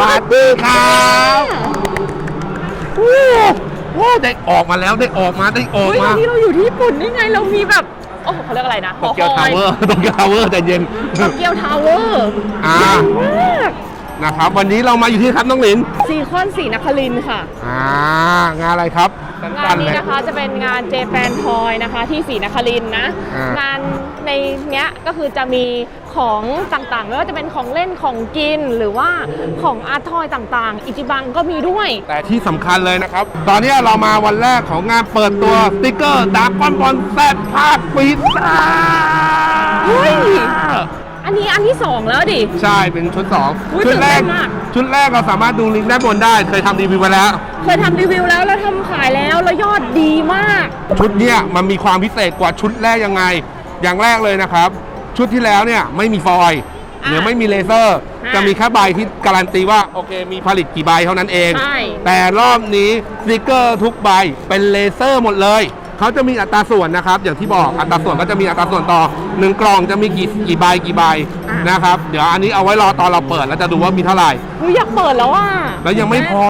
วัสดีครับโอ้โหได้ออกมาแล้วได้ออกมาได้ออกเฮ้ยมาที่เราอยู่ที่ญี่ปุ่นนี่ไงเรามีแบบโอ้โหเขาเรียกอะไรนะโตเกียวทาวเวอร์โตเกียวทาวเวอร์ใจเย็นโตเกียวทาวเวอร์อ่ามากนะครับ วันนี้เรามาอยู่ที่ครับน้องหลินซีคอนสีนครินทร์ค่ะ อ่างานอะไรครับ งานนี้นะคะจะเป็นงานเจแปนทอยนะคะที่ศรีนครินทร์นะ อ่าง งานในเนี้ยก็คือจะมีของต่างๆไม่ว่าจะเป็นของเล่นของกินหรือว่าของอาร์ตทอยต่างๆ อิจิบังก็มีด้วย แต่ที่สำคัญเลยนะครับ ตอนนี้เรามาวันแรกของงานเปิดตัวสติกเกอร์ดาร์กอนบอลแซดภาคปีศาจเฮ้ย อันนี้อันที่สองแล้วดิ ใช่เป็นชุดอุ๊ย2ชุดแรก ตื่นเต้นมาก ชุดแรกเราสามารถดูลิงก์ด้านบนได้ เคยทำรีวิวไปแล้ว เคยทำรีวิวแล้วแล้วทำขายแล้วแล้วยอดดีมาก ชุดเนี้ยมันมีความพิเศษกว่าชุดแรกยังไง อย่างแรกเลยนะครับ ชุดที่แล้วเนี่ยไม่มีฟอยล์อะหรือไม่มีเลเซอร์ อะจะมีแค่ใบที่การันตีว่าโอเคมีผลิตกี่ใบเท่านั้นเอง ใช่ แต่รอบนี้สติกเกอร์ทุกใบเป็นเลเซอร์หมดเลย เขาจะมีอัตราส่วนนะครับ อย่างที่บอกอัตราส่วนก็จะมีอัตราส่วนต่อหนึ่งกล่องจะมีกี่กี่ใบกี่ใบอะนะครับ เดี๋ยวอันนี้เอาไว้รอตอนเราเปิดแล้วจะดูว่ามีเท่าไหร่เฮ้ยอยากเปิดแล้วอะแล้วยังไม่พอ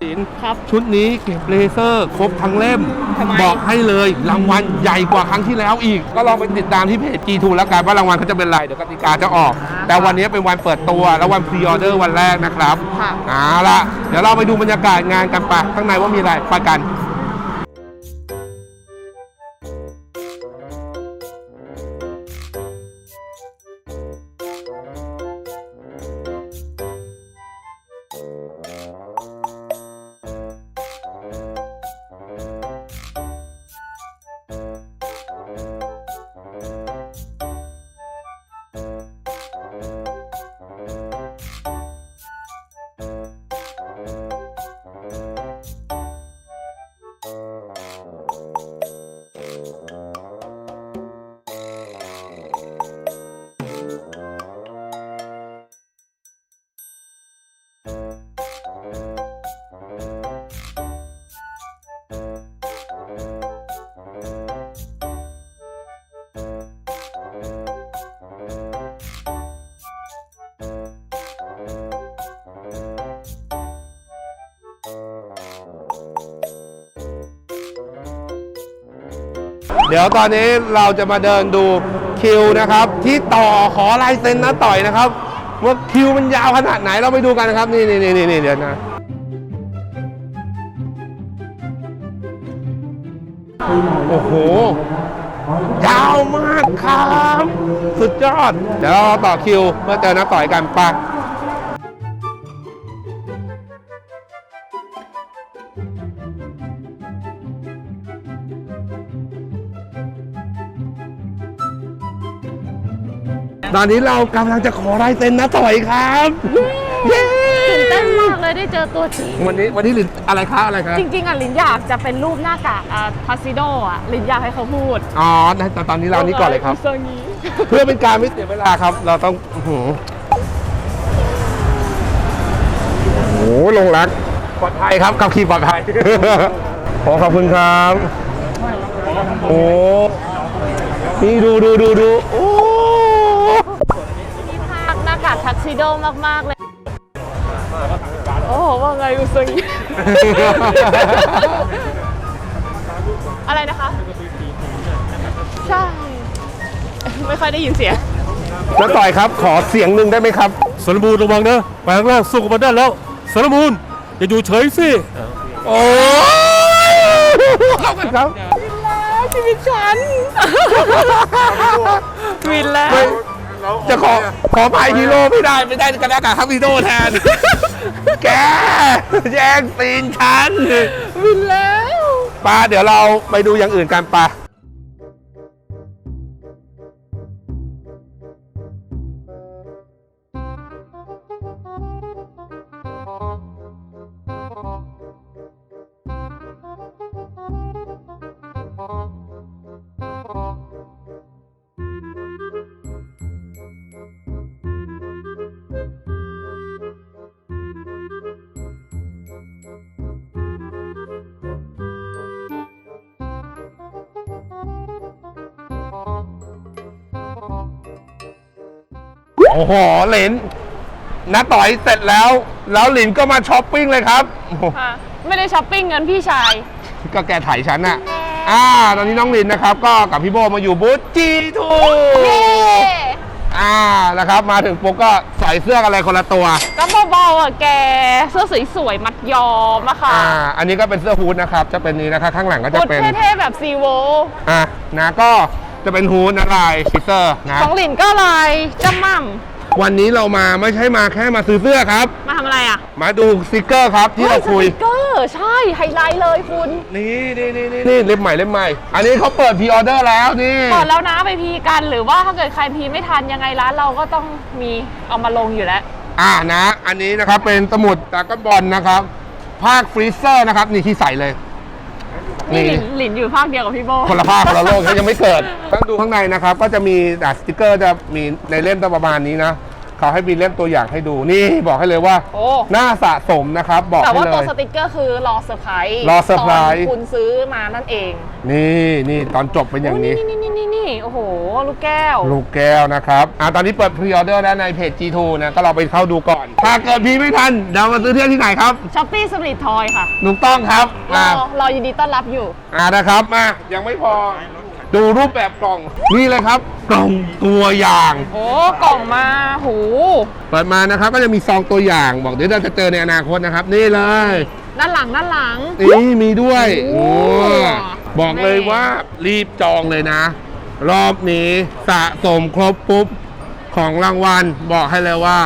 ครับชุดนี้เก็บเลเซอร์ครบทั้งเล่มทำไมบอกให้เลยรางวัลใหญ่กว่าครั้งที่แล้วอีก ก็ลองไปติดตามที่เพจ G2 แล้วกันว่ารางวัลเขาจะเป็นอะไรเดี๋ยวกติกาจะออก แต่วันนี้เป็นวันเปิดตัวแล้ววันพรีออเดอร์วันแรกนะครับค่ะเอาละเดี๋ยวเราไปดูบรรยากาศงานกันไปข้างในว่ามีอะไรไปกัน เดี๋ยวตอนนี้เราจะมาเดินดูคิวนะครับ ที่ต่อขอลายเซ็นนะต่อยนะครับว่าคิวมันยาวขนาดไหนเราไปดูกันนะครับ นี่นี่นี่นี่เดี๋ยวนะโอ้โห ยาวมากครับ สุดยอด เดี๋ยวเราต่อคิวเพื่อเจอนักต่อยกันปะ ตอนนี้เรากำลังจะขอลายเซ็นนะต่อยครับเย้ตื่นเต้นมากเลยได้เจอตัวจริง วันนี้วันนี้หรืออะไรคะอะไรคะจริง ๆอะลินอยากจะเป็นรูปหน้ากากอะทัสซิโดอะลินอยากให้เขาพูดอ๋อแต่ตอนนี้เรานี่ก่อนเลยครับ โซงี้ เพื่อเป็นการไม่เสียเวลาครับ เราต้องโอ้โหโอ้โหลงรักปลอดภัยครับขับขี่ปลอดภัย ขอขอบคุณครับ โอ้นี่ดูดูดูดูโอ้ ทักซิโดมาก ๆ เลย โอ้โห ว่าไงอุซงี้อะไรนะคะ ใช่ ไม่ค่อยได้ยินเสียงน้าต่อยครับขอเสียงหนึ่งได้ไหมครับ สารมูลระวังนะแปลงร่างสู้กับมันได้แล้วสารมูลอย่าอยู่เฉยสิโอ้ยเข้ากันครับชีวิตฉัน วินแล้ว ไม่ จะขอขอพายฮีโร่ไม่ได้ไม่ได้กระดากาครับฮีโร่แทน แกแย่งซีนฉันวินแล้วปาเดี๋ยวเราไปดูอย่างอื่นกันปะ โอ้โหเหรนน้าต่อยเสร็จแล้ว แล้วหลินก็มาช้อปปิ้งเลยครับโอ้โหค่ะไม่ได้ช้อปปิ้งเงินพี่ชาย ก็แกถ่ายฉันน่ะอ่า ตอนนี้น้องลินนะครับ ก็กับพี่โบมาอยู่บูธจีทูเย้อ่านะครับ มาถึงปุ๊บก็ใส่เสื้อกันเลยคนละตัว ก็เบาๆอะแก เสื้อสวยๆมัดยอมอะค่ะอ่า อันนี้ก็เป็นเสื้อฮูดนะครับ จะเป็นนี้นะครับ ข้างหลังก็จะชุดเป็น เท่ๆแบบซีโว อะนะก็ จะเป็นฮูดนะลายฟิเซอร์นะของหลินก็ลายจำม่ำวันนี้เรามาไม่ใช่มาแค่มาซื้อเสื้อครับมาทำอะไรอะมาดูสติกเกอร์ครับที่เราคุย ฮ้สติกเกอร์ใช่ไฮไลท์เลยคุณนี่นี่นี่นี่นี่เล่มใหม่เล่มใหม่ อันนี้เขาเปิดพรีออเดอร์แล้วนี่ก่อนแล้วนะไปพีกันหรือว่าถ้าเกิดใครพีไม่ทันยังไงร้านเราก็ต้องมีเอามาลงอยู่แล้ว อ่านะ อันนี้นะครับเป็นสมุดตากอนบอลนะครับ ภาคฟรีเซอร์นะครับ นี่ที่ใส่เลย นี่นี่หลินหลินอยู่ภาคเดียวกับพี่โบคนละภาคคนละโลกเขายังไม่เกิด ต้องดูข้างในนะครับ ก็จะมีอะสติกเกอร์จะมีในเล่มตัวประมาณนี้นะ เขาให้มีเล่มตัวอย่างให้ดูนี่บอกให้เลยว่าโอ้น่าสะสมนะครับ บอกแต่ให้ว่าเลตัวยสติกเกอร์คือรอเซอร์ไพรส์รอเซอร์ไพรส์ตอนคุณซื้อมานั่นเองนี่นี่ตอนจบเป็นอย่างนี้ โนี่นี่นี่นี่โอ้โห ลูกแก้ว ลูกแก้วนะครับอ่าตอนนี้เปิดพรีออเดอร์แล้วในเพจ G2 นะ ก็เราไปเข้าดูก่อน ถ้าเกิดพี่ไม่ทันเดี๋ยวมาซื้อเที่ยวที่ไหนครับช้อปปี้สตรีททอยค่ะ ถูกต้องครับรออ่ารอยินดีต้อนรับอยู่ อ่านะครับมายังไม่พอ ดูรูปแบบกล่อง นี่เลยครับ กล่องตัวอย่าง โอ้กล่องมาหู เปิดมานะครับก็จะมีซองตัวอย่าง บอกเดี๋ยวเราจะเจอในอนาคตนะครับ นี่เลยด้านหลังด้านหลัง นี่มีด้วยโอ้โอ้บอกเลยว่ารีบจองเลยนะ รอบนี้สะสมครบปุ๊บ ของรางวัลบอกให้เลยว่า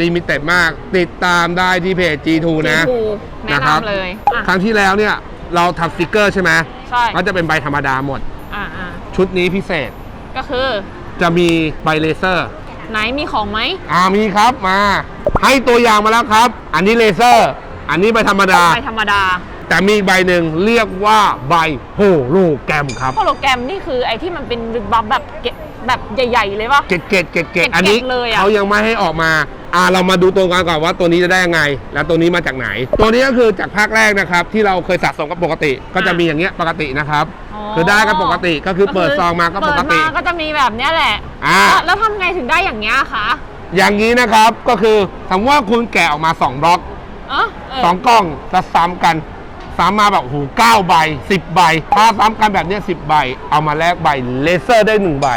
ลิมิเต็ดมาก ติดตามได้ที่เพจ G2 นะถูกแนะนะครับนำเลยอะครั้งที่แล้วเนี่ย เราทำสติกเกอร์ใช่ไหมใช่ ก็จะเป็นใบธรรมดาหมด อ่าอ่าชุดนี้พิเศษก็คือจะมีใบเลเซอร์ ไหนมีของไหมอ่ามีครับมา ให้ตัวอย่างมาแล้วครับ อันนี้เลเซอร์ อันนี้ใบธรรมดาใบธรรมดาแต่มีอีกใบหนึ่งเรียกว่าใบโฮโลแกรมครับโฮโลแกรมนี่คือไอที่มันเป็นบับแบบเกะแบบใหญ่ ๆ เลยปะ เกตเกตเกตเกตเกร็ดๆอันนี้เลยอะ เขายังไม่ให้ออกมา อ่าเรามาดูตัวกันก่อนว่าตัวนี้จะได้ยังไง แล้วตัวนี้มาจากไหน ตัวนี้ก็คือจากภาคแรกนะครับ ที่เราเคยสะสมกันปกติ ก็จะมีอย่างเงี้ยปกตินะครับคือได้กันปกติก็คือเปิดซองมาก็ปกติ เปิดมาก็จะมีแบบเนี้ยแหละ อ่า แล้วแล้วทำไงถึงได้อย่างเงี้ยคะอย่างนี้นะครับก็คือสมมติว่าคุณแกะออกมา2บล็อก เออเออสองกล้องจะซ้ำกันซ้ำมาแบบโอ้โหเก้าใบสิบใบ ถ้าซ้ำกันแบบเนี้ยสิบใบ เอามาแลกใบเลเซอร์ได้หนึ่งใบ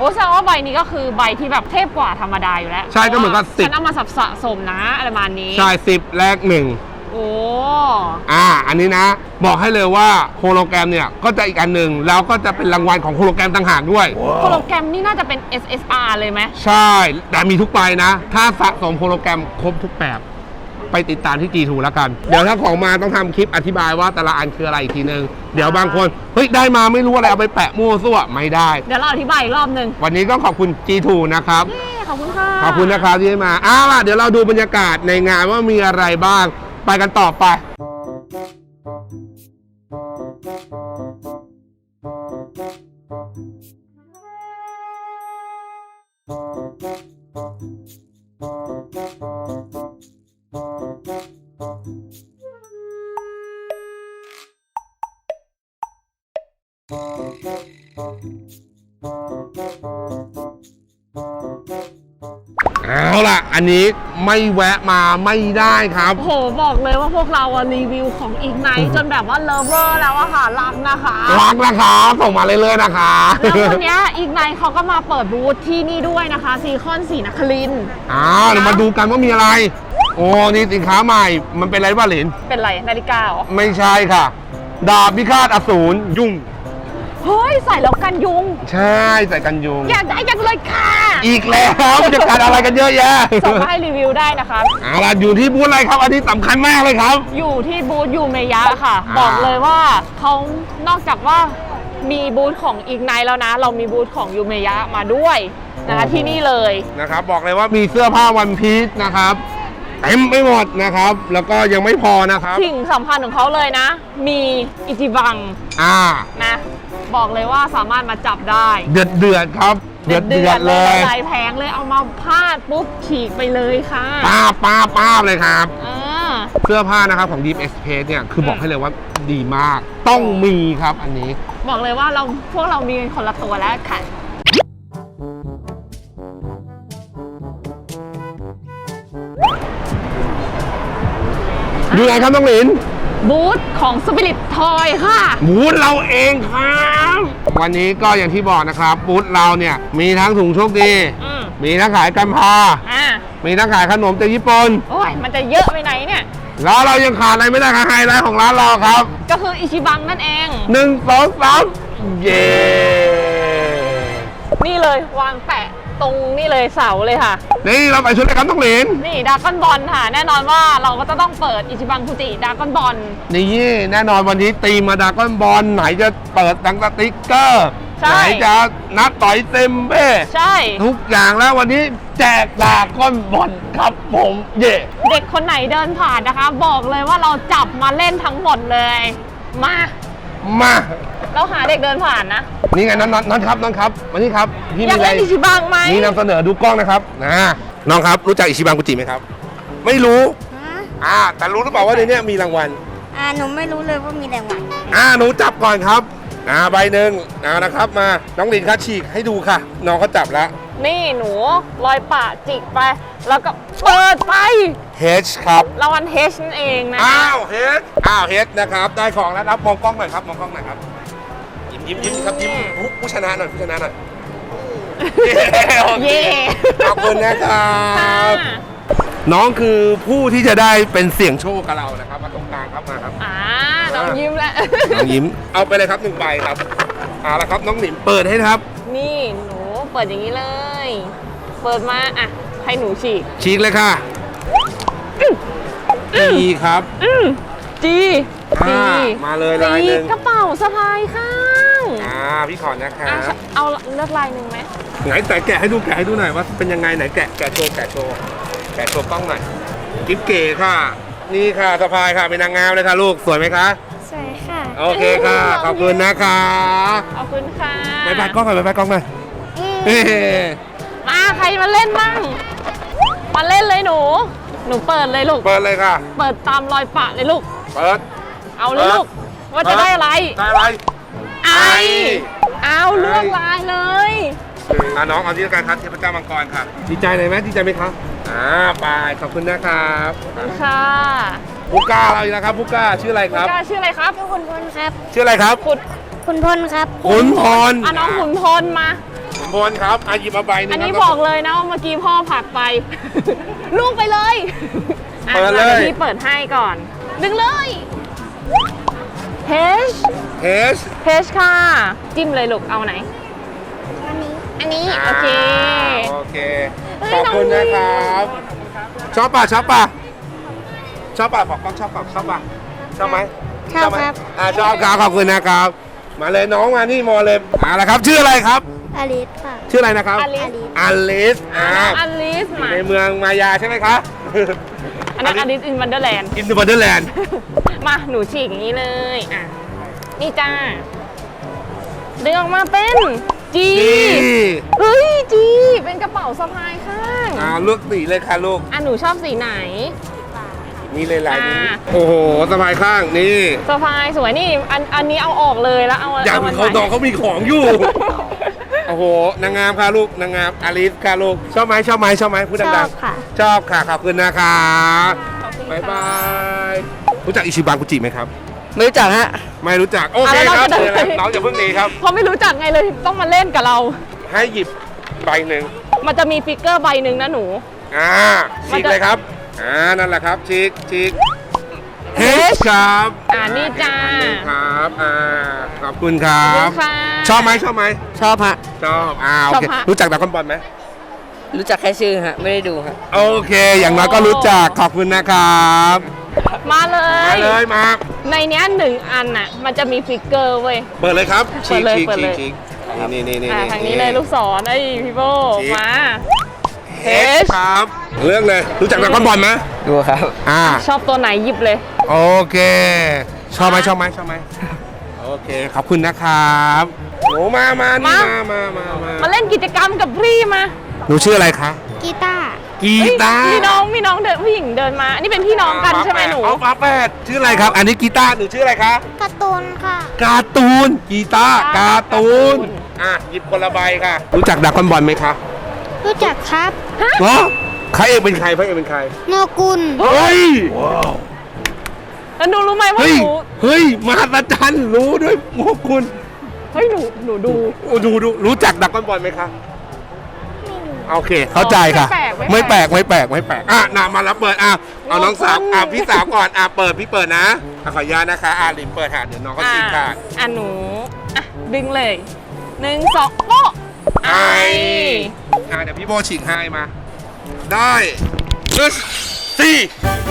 โอ้แสดงว่าใบนี้ก็คือใบที่แบบเทพกว่าธรรมดาอยู่แล้วใช่ก็เหมือนกับพราะว่าสิบ ฉันเอามาสับสะสมนะอะไรประมาณนี้ ใช่สิบแลกหนึ่งโอ้ อ่า อันนี้นะ บอกให้เลยว่าโฮโลแกรมเนี่ย ก็จะอีกอันหนึ่งแล้วก็จะเป็นรางวัลของโฮโลแกรมต่างหากด้วยโฮโลแกรมนี่น่าจะเป็น SSR เลยไหม ใช่ แต่มีทุกใบนะ ถ้าสะสมโฮโลแกรมครบทุกแบบ ไปติดตามที่ G2 แล้วกัน เดี๋ยวถ้าของมาต้องทำคลิปอธิบายว่าแต่ละอันคืออะไรอีกทีนึง เดี๋ยวบางคนเฮ้ยได้มาไม่รู้อะไรเอาไปแปะมั่วซั่วไม่ได้ เดี๋ยวเราอธิบายอีกรอบหนึ่งวันนี้ต้องขอบคุณ G2 นะครับ เย้ขอบคุณค่ะ ขอบคุณนะครับที่ให้มาอ้าวล่ะเดี๋ยวเราดูบรรยากาศในงานว่ามีอะไรบ้าง ไปกันต่อไป อาล่ะอันนี้ไม่แวะมาไม่ได้ครับโอ้โหบอกเลยว่าพวกเราอะรีวิวของอีกไนจนแบบว่าเลิฟเวอร์แล้วอะค่ะรักนะคะรักนะครับส่งมาเรื่อยๆนะคะแล้ววันเนี้ยอีกไนเขาก็มาเปิดบูธที่นี่ด้วยนะคะซีคอนสีนครินทร์อ้าวเดี๋ยวมาดูกันว่ามีอะไร โอ้นี่สินค้าใหม่ มันเป็นอะไรบ้าหลินเป็นไรนาฬิกาเหรอไม่ใช่ค่ะ ดาบพิฆาตอสูรยุ่ง เฮ้ย ใส่แล้วกันยุง ใช่ใส่กันยุง อยากได้จังเลยค่ะ อีกแล้วจะการอะไรกันเยอะแยะส่งมาให้รีวิวได้นะคะ เอาล่ะอยู่ที่บูธอะไรครับ อันนี้สำคัญมากเลยครับ อยู่ที่บูธยูเมยะค่ะ อ่า บอกเลยว่าเขานอกจากว่ามีบูธของอีกไนแล้วนะ เรามีบูธของยูเมยะมาด้วยนะคะที่นี่เลย นะครับบอกเลยว่ามีเสื้อผ้าวันพีชนะครับเต็มไปหมดนะครับ แล้วก็ยังไม่พอนะครับ สิ่งสำคัญของเขาเลยนะ มีอิจิบังอ่า นะ บอกเลยว่าสามารถมาจับได้เดือดเดือดๆครับเดือดเดือดๆเลยลายแพงเลยเอามาพาดปุ๊บฉีกไปเลยค่ะป้าบป้าบป้าบเลยครับอ่าเสื้อผ้านะครับของ Deep Express เนี่ยคือบอกให้เลยว่าดีมากต้องมีครับอันนี้ บอกเลยว่าเราพวกเรามีกันคนละตัวแล้วค่ะอดูไงครับน้องหลิน บูธของสปิริตทอยค่ะ บูธเราเองครับ วันนี้ก็อย่างที่บอกนะครับ บูธเราเนี่ย มีทั้งถุงโชคดี อืมมีทั้งขายกัมพา อ่ามีทั้งขายขนมจากญี่ปุ่น โอ้ย มันจะเยอะไปไหนเนี่ย แล้วเรายังขาดอะไรไม่ได้ครับไฮไลท์ของร้านเราครับก็คืออิชิบังนั่นเอง หนึ่งสองสามเย้ นี่เลยวางแปะ ตรงนี่เลยเสาเลยค่ะ นี่เราไปชุดเลยครับน้องหลินนี่ดากอนบอลค่ะ แน่นอนว่าเราก็จะต้องเปิดอิชิบังฟูจิดากอนบอลนี่แน่นอนวันนี้ตีมมาดราก้อนบอลไหนจะเปิดดังสติ๊กเกอร์ใช่ไหนจะนัดต่อยเต็มเบ้ใช่ ทุกอย่างแล้ววันนี้แจกดราก้อนบอลครับผมเย่เด็กคนไหนเดินผ่านนะคะ บอกเลยว่าเราจับมาเล่นทั้งหมดเลย มา มา เราหาเด็กเดินผ่านนะ นี่ไงน้องน้องน้องครับน้องครับมานี่ครับพี่อมียากอะไรเล่นอิชิบังไหมนี่นำเสนอดูกล้องนะครับนะน้องครับรู้จักอิชิบังกุจิไหมครับ ไม่รู้ฮะอ่าแต่รู้หรือเปล่าว่าในเนี้ยมีรางวัลอ่าหนูไม่รู้เลยว่ามีแรงวันอ่าหนูจับก่อนครับอ่าใบหนึ่งเอานะครับมาน้องลินคะฉีกให้ดูค่ะ น้องเขาจับแล้ว นี่หนูลอยปะจิกไป แล้วก็เปิดไป H ครับ รางวัลเฮชนั่นเองนะอ้าวเฮดอ้าวเฮดนะครับ ได้ของแล้วครับมองกล้องหน่อยครับ มองกล้องหน่อยครับ ยิ้มยิ้มยิ้มครับยิ้มผู้ผู้ชนะหน่อยผู้ชนะหน่อยโอเคเย่ขอบคุณนะครับ ค่ะน้องคือผู้ที่จะได้เป็นเสี่ยงโชคกับเรานะครับมาตรงกลางครับมาครับ อ่าน้องยิ้มแล้ว น้องยิ้มเอาไปเลยครับหนึ่งใบครับเอาละครับน้องหนิมเปิดให้นะครับ นี่หนูเปิดอย่างนี้เลย เปิดมาอะให้หนูฉีกฉีกเลยค่ะดีครับอืมจีจีอ่ามาเลยลายหนึ่งจีกระเป๋าสะพายข้างอ่า พี่ขอนะคะอะเอาเลือกลายหนึ่งไหมไหนแต่แกะให้ดูแกะให้ดูหน่อยว่าเป็นยังไงไหนแกะแกะโชว์แกะโชว์แกะโชว์กล้องหน่อยกิ๊บเก๋ค่ะ นี่ค่ะสะพายค่ะเป็นนางงามเลยค่ะลูกสวยไหมคะสวยค่ะโอเคค่ะขอบคุณนะคะขอบคุณค่ะบายบายกล้องหน่อยบายบายกล้องหน่อยอืมเฮ้มาใครมาเล่นบ้างมาเล่นเลยหนู หนูเปิดเลยลูกเปิดเลยค่ะ เปิดตามรอยปะเลยลูกเปิดเอาเลยลูกว่าจะได้อะไรได้อะไรไอไอเอาเลือกลายเลย อะน้องเอาที่ละกันครับเทพเจ้ามังกรค่ะ ดีใจเลยไหมดีใจไหมครับอ่าไปขอบคุณนะครับค่ะผู้กล้าเราอีกนะครับผู้กล้าชื่ออะไรครับกล้าชื่ออะไรครับชื่อคุณพลครับ ชื่ออะไรครับขุดคุณพลครับ ขุนพลอะน้องขุนพลมา ขุนพลครับอาหยิบมาใบหนึงอันนี้ครับบอกเลยนะว่าเมื่อกี้พ่อผลักไป ลูกไปเลยอะเปิดเลยดี๋วพี่เปิดให้ก่อน ดึงเลย เฮชเฮสเฮชค่ะ จิ้มเลยลูกเอาไหน อันนี้ อันนี้ โอเค โอเค เฮ้ยขอบคุณน้องนะยิ้มครับ ชอบป่ะชอบป่ะชอบป่ะบอกกล้องชอบป่ะชอบป่ะชอบไหมชอบไหมครับ อ่าชอบครับขอบคุณนะครับ มาเลยน้องมานี่มอเลยมาแล้วครับ ชื่ออะไรครับ อลิสค่ะ ชื่ออะไรนะครับอลิส อลิสอะอ่าน้องอลิสมาในเมืองมายาใช่ไหมคะ อันนั้นอลิสอินวันเดอร์แลนด์ อินดูบันเดอร์แลนด์ มาหนูฉีกอย่างนี้เลย อะ นี่จ้าดึงออกมาเป็นจีนี่เฮ้ยจี เป็นกระเป๋าสะพายข้าง อ่าเลือกสีเลยค่ะลูก อะหนูชอบสีไหน นี่เลยลายนี้ อ่า โอ้โหสบายข้างนี่ สะพายสวยนี่ อันอันนี้เอาออกเลยแล้วเอาอยากเอาเป็อันนเขาไหน้องเขามีของอยู่ โอ้โห นางงามค่ะลูก นางงามอลิสค่ะลูก ชอบไหมชอบไหมชอบไหมพูดชดัองบค่ะ ๆ ชอบค่ะ ขอบคุณนะคะขอบคุณบายค่ะบาย รู้จักอิชิบังกุจิไหมครับ ไม่รู้จักฮะ ไม่รู้จัก โอเคอะแล้วครับเราจะเชิญเลยได้น้องอย่าเพิ่งหนีครับ เพราะไม่รู้จักไงเลยต้องมาเล่นกับเรา ให้หยิบใบหนึ่ง มันจะมีฟิกเกอร์ใบหนึ่งนะหนู อ่ามัฉีนกจะเลยครับ อ่า นั่นแหละครับฉีกฉีก เฮชครับอ่านี่จ้า ครับอ่าขอบคุณครัขอบบคุณค่ะ ชอบไหมชอบไหมชอบฮะ ชอบอ่าโอเคชอบฮะ รู้จักดราก้อนบอลไหมรู้จักแค่ชื่อฮะ ไม่ได้ดูฮะ โอเค อย่างน้อยก็รู้จักขอบคุณนะครับมาเลยมาเลยมาในเนี้ยหนึ่งอันน่ะ มันจะมีฟิกเกอร์เว้ย เปิดเลยครับเปิดเลยฉีกเปิดเลยฉีกฉีกนี่นี่นี่อ่าทางนี้เลยลูกศรไอ้พี่โบชี้ มา เฮชครับเรื่องเลยรู้จักดราก้อนบอลไหมดูครับ อ่า ชอบตัวไหนหยิบเลย โอเค ชอบไหมชอบไหมชอบไหมโอเคขอบคุณนะครับหนูมามานี่มา มา มา มา มาเล่นกิจกรรมกับพี่มาหนูชื่ออะไรคะ กีตาร์กีเฮ้ยตาร์มีน้องมีน้องเดินผู้หญิงเดินมา อันนี้เป็นพี่น้องกันใช่ไหมหนูเอาฝาแฝดชื่ออะไรครับ อันนี้กีตาร์หนูชื่ออะไรคะการ์ตูนค่ะ การ์ตูน กีตาร์การ์ตูน อะหยิบคนละใบค่ะ รู้จักดราก้อนบอลไหมคะ รู้จักครับ เหรอใครเอกเป็นใครพระเอกเป็นใครโนกุลเฮ้ยแล้วหนูรู้ไหมว่าเฮ้ยหนูเฮ้ยมหัศจรรย์รู้ด้วยโงกุลเฮ้ยหนูหนูดู โอ้ดูดูรู้จักดักก้อนบอลไหมคะโอเค เข้าใจค่ะ ไม่ไม่แปแปลลก กไม่แปลกไม่แปลกอะนามาแล้วเปิดอะเอาน้องสาวโงกุลอะพี่สาวก่อนอะเปิดพี่เปิดนะอะขออนุญาตนะคะอะลินเปิดหาเดี๋ยวน้องเขาอ่าฉีกค่ะอะหนูอะดึงเลยหนึ่งสองโป๊ะไออ่ะเดี๋ยวพี่โบฉีกให้มา ได้เอสสี่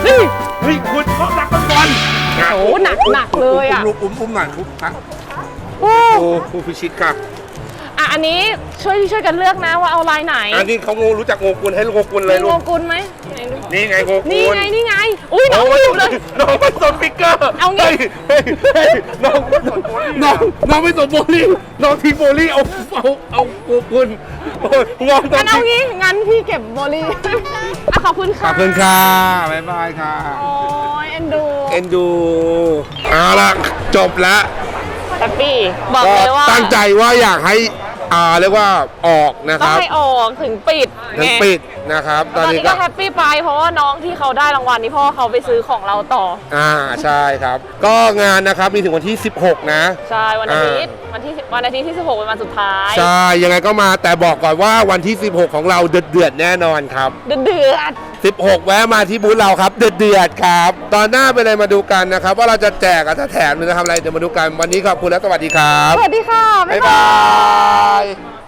นี่เฮ้ยคุณเขาดักก้อนบอลโอ้หนักหนักเลยอะ อุ้มอุ้มอุ้มหน่อยอุ้มอะโอ้โอ้ครูพิชิตค่ะอะอันนี้ช่วยช่วยกันเลือกนะว่าเอาลายไหนอันนี้เขางูรู้จักโงกุลให้โงกุลเลยมีลูโงกกุลไหมไห นดูนี่ไงโงกุลนี่ไงนี่ไง อุ้ยน้องโอ้อยู่เลย น้องไม่สนฟิกเกอร์เอางี้ฮ้ยเฮ้ยเฮ้ยน้องไม่สนโบลิ่งน้องน้องไม่สนโบลิ่งน้องทีมโบลิ่งเอาเอาเอาโงกุลโอ้ยงองตรงั้งนเอางี้งั้นพี่เก็บโบลี่อะขอบคุณขค่ะอบคุณค่ะบ๊ายบายค่ะโอ้ยเอ็นดูเอ็นดูเอาละจบแล้วแฮปปี้บอกก็เลยว่าตั้งใจว่าอยากให้ อ่าเรียกว่าออกนะคต้องรับให้ออกถึงปิดทั้งไงปิดนะครับ ตตออนนนี้นี้ก็ก็แฮปปี้ไปเพราะว่าน้องที่เขาได้รางวัลนี้พ่อเขาไปซื้อของเราต่อ อ่าใช่ครับ ก็งานนะครับมีถึงวันที่ 16 นะ ใช่วันอาทิตย์วันที่10วันอาทิตย์ที่ 16เป็นวันสุดท้ายใช่ ยังไงก็มาแต่บอกก่อนว่าวันที่ 16 ของเราเดือดเดือดๆแน่นอนครับ เดือดเดือด16 แวะมาที่บูธเราครับเดือดเดือดๆครับ ตอนหน้าเป็นอะไรมาดูกันนะครับ ว่าเราจะแจกอาจจะแถมหรือจะทำอะไรเดี๋ยวมาดูกันวันนี้ขอบคุณและสวัสดีครับ สวัสดีค่ะ บ๊ายบาย